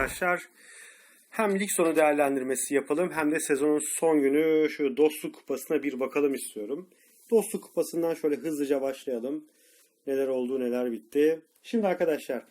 arkadaşlar. Hem lig sonu değerlendirmesi yapalım hem de sezonun son günü şu Dostluk Kupası'na bir bakalım istiyorum. Dostluk Kupası'ndan şöyle hızlıca başlayalım. Neler oldu neler bitti. Şimdi arkadaşlar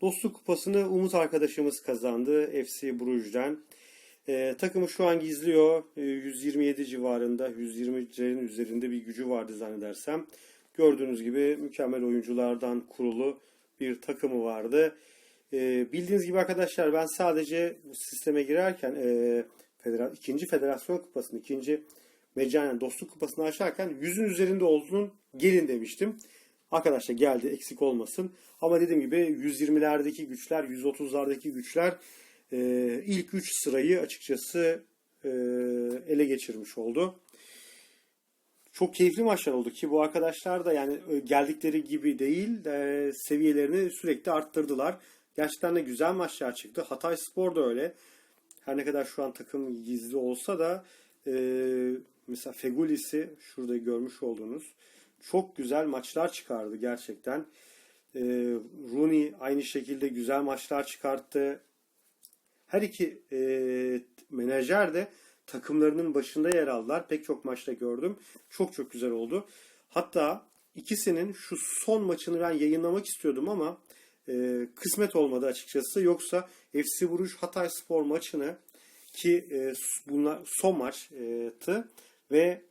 Dostluk Kupası'nı Umut arkadaşımız kazandı FC Bruges'den. Ee, takımı şu an gizliyor. Ee, 127 civarında, 120'lerin üzerinde bir gücü vardı zannedersem. Gördüğünüz gibi mükemmel oyunculardan kurulu bir takımı vardı. Ee, bildiğiniz gibi arkadaşlar ben sadece bu sisteme girerken e, federa- ikinci federasyon kupasını, ikinci mecanen dostluk kupasını açarken yüzün üzerinde olduğunun gelin demiştim. Arkadaşlar geldi eksik olmasın. Ama dediğim gibi 120'lerdeki güçler, 130'lardaki güçler e, ilk 3 sırayı açıkçası e, ele geçirmiş oldu. Çok keyifli maçlar oldu ki bu arkadaşlar da yani e, geldikleri gibi değil de seviyelerini sürekli arttırdılar. Gerçekten de güzel maçlar çıktı. Hatay Spor da öyle. Her ne kadar şu an takım gizli olsa da e, mesela Fegulis'i şurada görmüş olduğunuz çok güzel maçlar çıkardı gerçekten. E, Rooney aynı şekilde güzel maçlar çıkarttı. Her iki e, menajer de takımlarının başında yer aldılar. Pek çok maçta gördüm. Çok çok güzel oldu. Hatta ikisinin şu son maçını ben yayınlamak istiyordum ama e, kısmet olmadı açıkçası. Yoksa FC Bruges Hatay Spor maçını ki e, bunlar son maçtı ve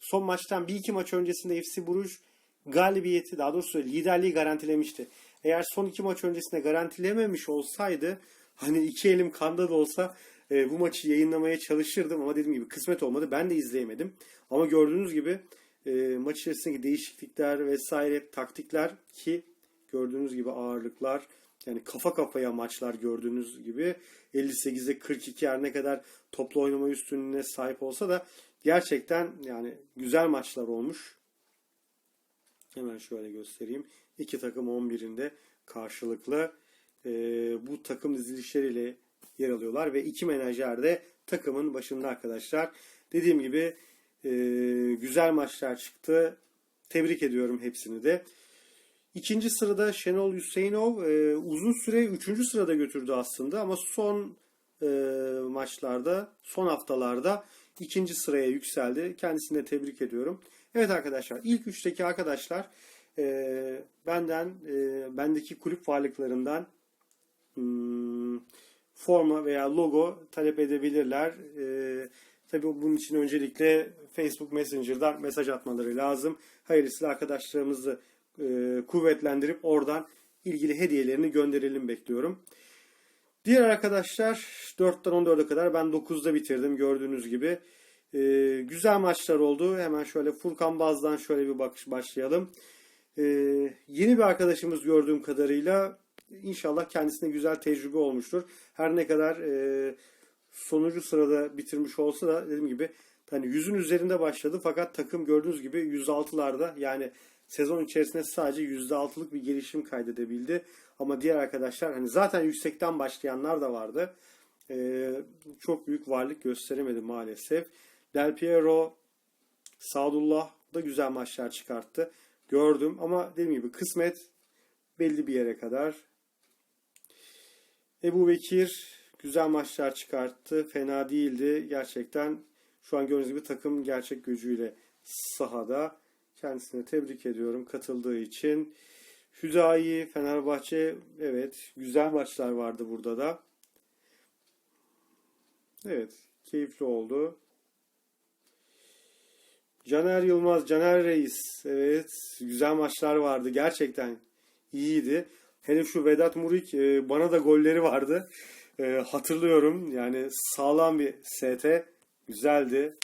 son maçtan bir iki maç öncesinde FC Bruges galibiyeti daha doğrusu liderliği garantilemişti. Eğer son iki maç öncesinde garantilememiş olsaydı hani iki elim kanda da olsa e, bu maçı yayınlamaya çalışırdım ama dediğim gibi kısmet olmadı. Ben de izleyemedim. Ama gördüğünüz gibi e, maç içerisindeki değişiklikler vesaire taktikler ki gördüğünüz gibi ağırlıklar yani kafa kafaya maçlar gördüğünüz gibi 58'e 42 her ne kadar toplu oynama üstünlüğüne sahip olsa da gerçekten yani güzel maçlar olmuş. Hemen şöyle göstereyim. İki takım 11'inde karşılıklı e, bu takım dizilişleriyle yer alıyorlar ve iki menajer de takımın başında arkadaşlar. Dediğim gibi e, güzel maçlar çıktı. Tebrik ediyorum hepsini de. İkinci sırada Şenol Hüseyinov e, uzun süre üçüncü sırada götürdü aslında ama son e, maçlarda, son haftalarda ikinci sıraya yükseldi. Kendisini de tebrik ediyorum. Evet arkadaşlar ilk üçteki arkadaşlar e, benden e, bendeki kulüp varlıklarından hmm, forma veya logo talep edebilirler. E, tabii bunun için öncelikle Facebook Messenger'dan mesaj atmaları lazım. Hayırlısıyla arkadaşlarımızı e, kuvvetlendirip oradan ilgili hediyelerini gönderelim bekliyorum. Diğer arkadaşlar 4'ten 14'e kadar ben 9'da bitirdim gördüğünüz gibi. E, güzel maçlar oldu. Hemen şöyle Furkan Baz'dan şöyle bir bakış başlayalım. E, yeni bir arkadaşımız gördüğüm kadarıyla inşallah kendisine güzel tecrübe olmuştur. Her ne kadar e, sonuncu sırada bitirmiş olsa da dediğim gibi hani yüzün üzerinde başladı fakat takım gördüğünüz gibi 106'larda yani sezon içerisinde sadece %6'lık bir gelişim kaydedebildi. Ama diğer arkadaşlar hani zaten yüksekten başlayanlar da vardı. Ee, çok büyük varlık gösteremedi maalesef. Del Piero, Sadullah da güzel maçlar çıkarttı. Gördüm ama dediğim gibi kısmet belli bir yere kadar. Ebu Bekir güzel maçlar çıkarttı. Fena değildi. Gerçekten şu an gördüğünüz gibi takım gerçek gücüyle sahada. Kendisine tebrik ediyorum katıldığı için. Hüdayi, Fenerbahçe evet güzel maçlar vardı burada da. Evet keyifli oldu. Caner Yılmaz, Caner Reis. Evet güzel maçlar vardı. Gerçekten iyiydi. Hele şu Vedat Murik e, bana da golleri vardı. E, hatırlıyorum. Yani sağlam bir ST. Güzeldi.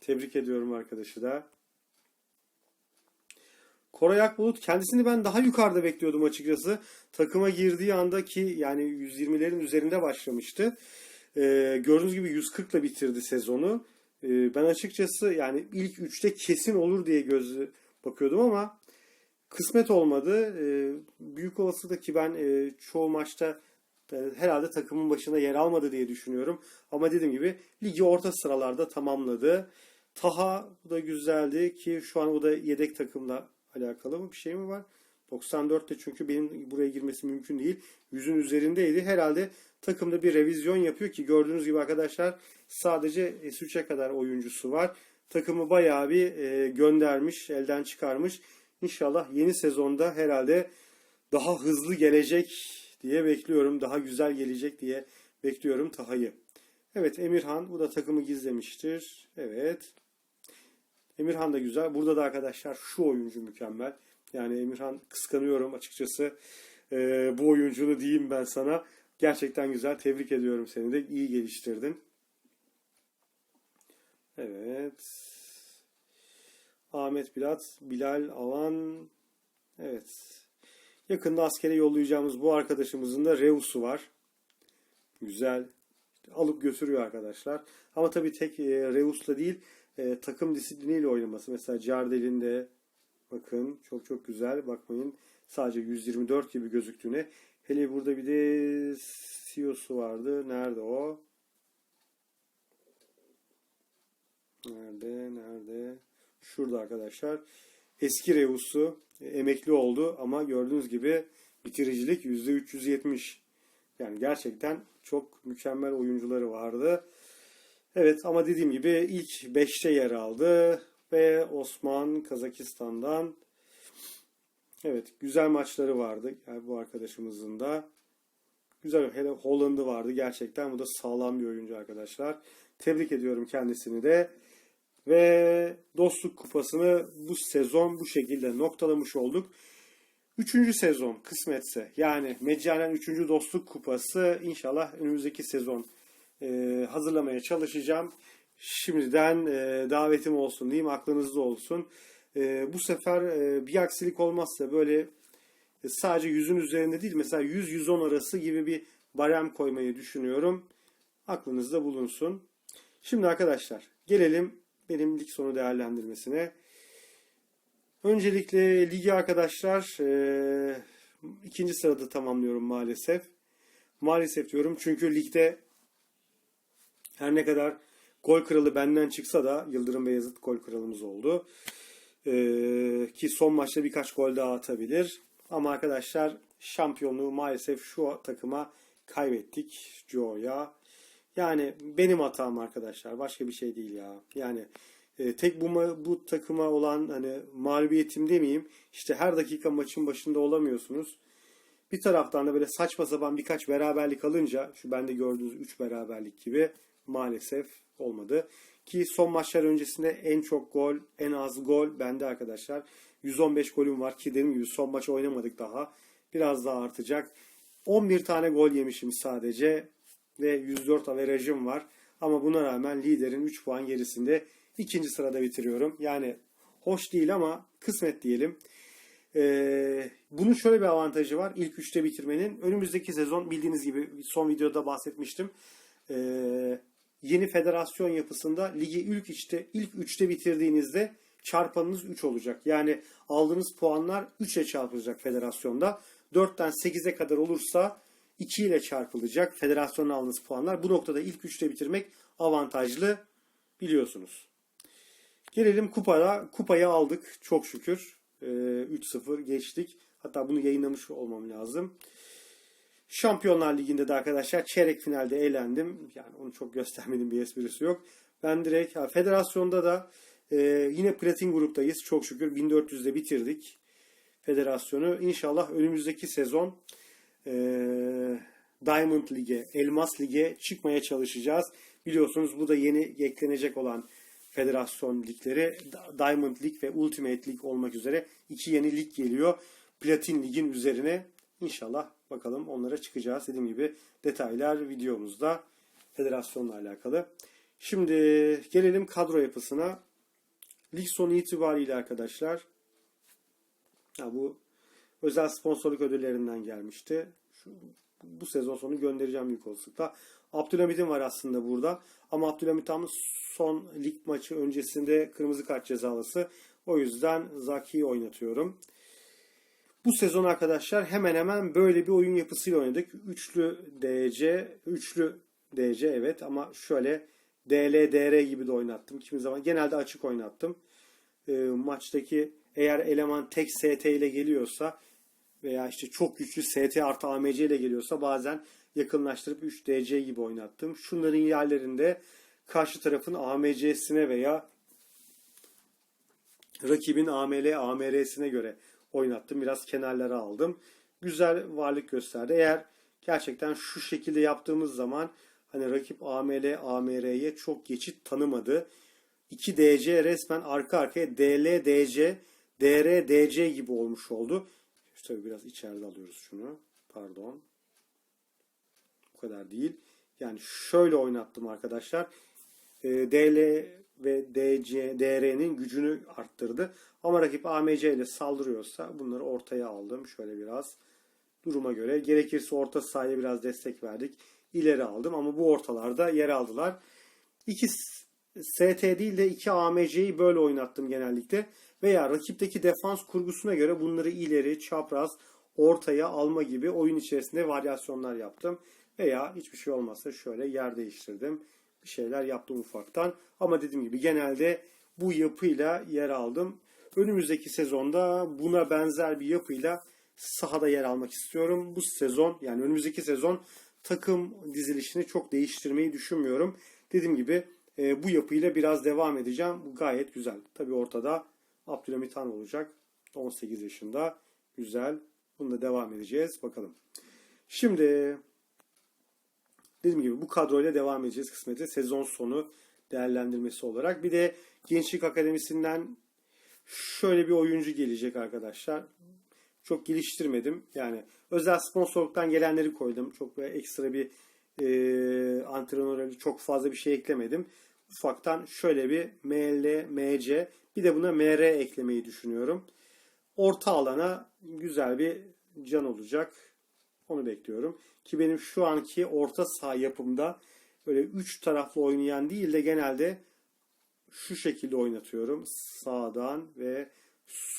Tebrik ediyorum arkadaşı da. Koray Akbulut kendisini ben daha yukarıda bekliyordum açıkçası. Takıma girdiği andaki yani 120'lerin üzerinde başlamıştı. Ee, gördüğünüz gibi 140 ile bitirdi sezonu. Ee, ben açıkçası yani ilk 3'te kesin olur diye gözü bakıyordum ama kısmet olmadı. Ee, büyük olasılıkla ki ben e, çoğu maçta e, herhalde takımın başında yer almadı diye düşünüyorum. Ama dediğim gibi ligi orta sıralarda tamamladı. Taha bu da güzeldi ki şu an o da yedek takımla alakalı mı bir şey mi var? 94'te çünkü benim buraya girmesi mümkün değil. Yüzün üzerindeydi. Herhalde takımda bir revizyon yapıyor ki gördüğünüz gibi arkadaşlar sadece S3'e kadar oyuncusu var. Takımı bayağı bir e, göndermiş, elden çıkarmış. İnşallah yeni sezonda herhalde daha hızlı gelecek diye bekliyorum. Daha güzel gelecek diye bekliyorum Taha'yı. Evet Emirhan bu da takımı gizlemiştir. Evet. Emirhan da güzel. Burada da arkadaşlar şu oyuncu mükemmel. Yani Emirhan kıskanıyorum açıkçası. Ee, bu oyuncunu diyeyim ben sana. Gerçekten güzel. Tebrik ediyorum seni de. İyi geliştirdin. Evet. Ahmet Bilat, Bilal Avan. Evet. Yakında askere yollayacağımız bu arkadaşımızın da Reus'u var. Güzel. İşte alıp götürüyor arkadaşlar. Ama tabii tek e, Reus'la değil e, takım disipliniyle oynaması. Mesela Jardel'in de bakın çok çok güzel. Bakmayın sadece 124 gibi gözüktüğüne. Hele burada bir de CEO'su vardı. Nerede o? Nerede? Nerede? Şurada arkadaşlar. Eski Reus'u emekli oldu ama gördüğünüz gibi bitiricilik %370. Yani gerçekten çok mükemmel oyuncuları vardı. Evet ama dediğim gibi ilk 5'te yer aldı ve Osman Kazakistan'dan evet güzel maçları vardı. Yani bu arkadaşımızın da güzel hele Holland'ı vardı gerçekten bu da sağlam bir oyuncu arkadaşlar. Tebrik ediyorum kendisini de. Ve dostluk kupasını bu sezon bu şekilde noktalamış olduk. Üçüncü sezon kısmetse yani Meccanen üçüncü dostluk kupası inşallah önümüzdeki sezon e, hazırlamaya çalışacağım. Şimdiden e, davetim olsun diyeyim aklınızda olsun. E, bu sefer e, bir aksilik olmazsa böyle e, sadece yüzün üzerinde değil mesela 100-110 arası gibi bir barem koymayı düşünüyorum. Aklınızda bulunsun. Şimdi arkadaşlar gelelim benim lig sonu değerlendirmesine. Öncelikle ligi arkadaşlar e, ikinci sırada tamamlıyorum maalesef. Maalesef diyorum çünkü ligde her ne kadar gol kralı benden çıksa da Yıldırım Beyazıt gol kralımız oldu. E, ki son maçta birkaç gol daha atabilir. Ama arkadaşlar şampiyonluğu maalesef şu takıma kaybettik Joe'ya. Yani benim hatam arkadaşlar. Başka bir şey değil ya. Yani e, tek bu bu takıma olan hani mağlubiyetim demeyeyim. İşte her dakika maçın başında olamıyorsunuz. Bir taraftan da böyle saçma sapan birkaç beraberlik alınca şu bende gördüğünüz 3 beraberlik gibi maalesef olmadı. Ki son maçlar öncesinde en çok gol, en az gol bende arkadaşlar. 115 golüm var ki dediğim gibi son maç oynamadık daha. Biraz daha artacak. 11 tane gol yemişim sadece ve 104 averajım var. Ama buna rağmen liderin 3 puan gerisinde ikinci sırada bitiriyorum. Yani hoş değil ama kısmet diyelim. Ee, bunun şöyle bir avantajı var. İlk üçte bitirmenin. Önümüzdeki sezon bildiğiniz gibi son videoda bahsetmiştim. Ee, yeni federasyon yapısında ligi ilk üçte, ilk üçte bitirdiğinizde çarpanınız 3 olacak. Yani aldığınız puanlar 3'e çarpılacak federasyonda. 4'ten 8'e kadar olursa 2 ile çarpılacak federasyonun aldığınız puanlar. Bu noktada ilk üçte bitirmek avantajlı biliyorsunuz. Gelelim kupada. Kupayı aldık çok şükür. Ee, 3-0 geçtik. Hatta bunu yayınlamış olmam lazım. Şampiyonlar Ligi'nde de arkadaşlar çeyrek finalde eğlendim. Yani onu çok göstermenin bir esprisi yok. Ben direkt ha, federasyonda da e, yine platin gruptayız. Çok şükür 1400'de bitirdik federasyonu. İnşallah önümüzdeki sezon e, Diamond Lig'e, Elmas Lig'e çıkmaya çalışacağız. Biliyorsunuz bu da yeni eklenecek olan federasyon ligleri Diamond Lig ve Ultimate Lig olmak üzere iki yeni lig geliyor. Platin Lig'in üzerine inşallah bakalım onlara çıkacağız. Dediğim gibi detaylar videomuzda federasyonla alakalı. Şimdi gelelim kadro yapısına. Lig sonu itibariyle arkadaşlar ya bu özel sponsorluk ödüllerinden gelmişti. Şu, bu sezon sonu göndereceğim büyük olasılıkla. Abdülhamit'in var aslında burada. Ama Abdülhamit tam son lig maçı öncesinde kırmızı kart cezalısı. O yüzden Zaki'yi oynatıyorum. Bu sezon arkadaşlar hemen hemen böyle bir oyun yapısıyla oynadık. Üçlü DC, üçlü DC evet ama şöyle DL, DR gibi de oynattım. Kimi zaman genelde açık oynattım. E, maçtaki eğer eleman tek ST ile geliyorsa veya işte çok güçlü ST artı AMC ile geliyorsa bazen yakınlaştırıp 3DC gibi oynattım. Şunların yerlerinde karşı tarafın AMC'sine veya rakibin AML, AMR'sine göre oynattım. Biraz kenarlara aldım. Güzel varlık gösterdi. Eğer gerçekten şu şekilde yaptığımız zaman hani rakip AML, AMR'ye çok geçit tanımadı. 2 DC resmen arka arkaya DL, DC, DR, DC gibi olmuş oldu. İşte tabii biraz içeride alıyoruz şunu. Pardon. Bu kadar değil. Yani şöyle oynattım arkadaşlar. E, DL ve DC, DR'nin gücünü arttırdı. Ama rakip AMC ile saldırıyorsa bunları ortaya aldım. Şöyle biraz duruma göre. Gerekirse orta sahaya biraz destek verdik. İleri aldım ama bu ortalarda yer aldılar. İki ST değil de iki AMC'yi böyle oynattım genellikle. Veya rakipteki defans kurgusuna göre bunları ileri, çapraz, ortaya alma gibi oyun içerisinde varyasyonlar yaptım. Veya hiçbir şey olmazsa şöyle yer değiştirdim. Şeyler yaptım ufaktan. Ama dediğim gibi genelde bu yapıyla yer aldım. Önümüzdeki sezonda buna benzer bir yapıyla sahada yer almak istiyorum. Bu sezon yani önümüzdeki sezon takım dizilişini çok değiştirmeyi düşünmüyorum. Dediğim gibi e, bu yapıyla biraz devam edeceğim. Bu gayet güzel. Tabi ortada Abdülhamit Han olacak. 18 yaşında. Güzel. Bununla devam edeceğiz. Bakalım. Şimdi dediğim gibi bu kadroyla devam edeceğiz kısmeti. Sezon sonu değerlendirmesi olarak. Bir de Gençlik Akademisi'nden şöyle bir oyuncu gelecek arkadaşlar. Çok geliştirmedim. Yani özel sponsorluktan gelenleri koydum. Çok böyle ekstra bir e, antrenörel çok fazla bir şey eklemedim. Ufaktan şöyle bir ML, MC bir de buna MR eklemeyi düşünüyorum. Orta alana güzel bir can olacak. Onu bekliyorum. Ki benim şu anki orta saha yapımda böyle üç taraflı oynayan değil de genelde şu şekilde oynatıyorum. Sağdan ve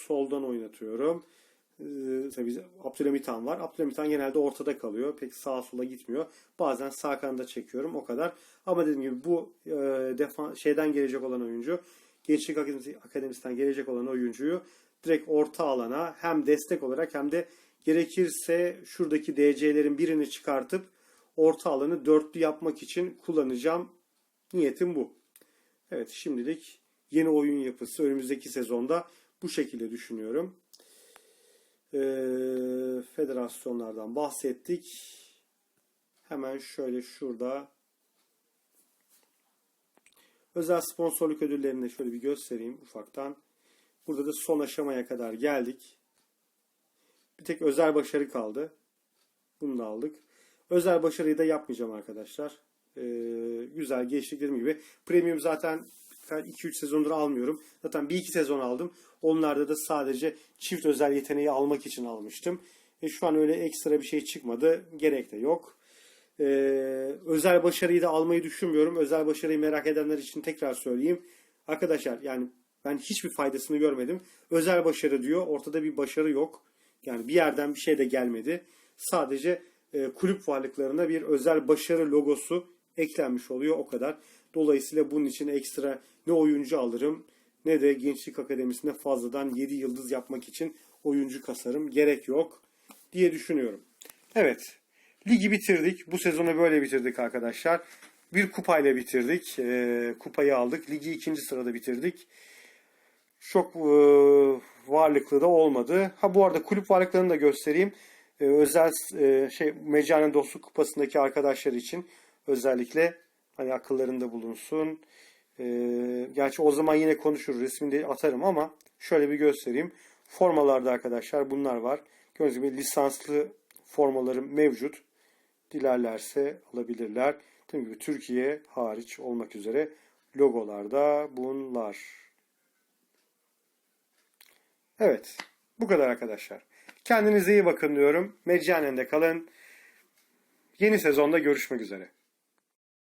soldan oynatıyorum. Ee, tabii Abdülhamit Han var. Abdülhamit Han genelde ortada kalıyor. Pek sağa sola gitmiyor. Bazen sağ kanada çekiyorum. O kadar. Ama dediğim gibi bu e, defa, şeyden gelecek olan oyuncu Gençlik Akademisi, Akademisi'nden gelecek olan oyuncuyu direkt orta alana hem destek olarak hem de gerekirse şuradaki DC'lerin birini çıkartıp orta alanı dörtlü yapmak için kullanacağım. Niyetim bu. Evet şimdilik yeni oyun yapısı önümüzdeki sezonda bu şekilde düşünüyorum. Ee, federasyonlardan bahsettik. Hemen şöyle şurada özel sponsorluk ödüllerini de şöyle bir göstereyim ufaktan. Burada da son aşamaya kadar geldik. Bir tek özel başarı kaldı. Bunu da aldık. Özel başarıyı da yapmayacağım arkadaşlar. Ee, güzel geçtik dediğim gibi. Premium zaten 2-3 sezondur almıyorum. Zaten 1-2 sezon aldım. Onlarda da sadece çift özel yeteneği almak için almıştım. E şu an öyle ekstra bir şey çıkmadı. Gerek de yok. Ee, özel başarıyı da almayı düşünmüyorum. Özel başarıyı merak edenler için tekrar söyleyeyim. Arkadaşlar yani ben hiçbir faydasını görmedim. Özel başarı diyor. Ortada bir başarı yok. Yani bir yerden bir şey de gelmedi. Sadece e, kulüp varlıklarına bir özel başarı logosu eklenmiş oluyor o kadar. Dolayısıyla bunun için ekstra ne oyuncu alırım ne de Gençlik Akademisi'nde fazladan 7 yıldız yapmak için oyuncu kasarım. Gerek yok diye düşünüyorum. Evet. Ligi bitirdik. Bu sezonu böyle bitirdik arkadaşlar. Bir kupayla bitirdik. E, kupayı aldık. Ligi ikinci sırada bitirdik. Çok e, varlıklı da olmadı. Ha bu arada kulüp varlıklarını da göstereyim. E, özel e, şey Meccanen Dostluk Kupası'ndaki arkadaşlar için özellikle hani akıllarında bulunsun. E, gerçi o zaman yine konuşur resmini de atarım ama şöyle bir göstereyim. Formalarda arkadaşlar bunlar var. Gördüğünüz gibi lisanslı formalarım mevcut. Dilerlerse alabilirler. Dediğim gibi Türkiye hariç olmak üzere logolarda bunlar. Evet. Bu kadar arkadaşlar. Kendinize iyi bakın diyorum. Meccanen de kalın. Yeni sezonda görüşmek üzere.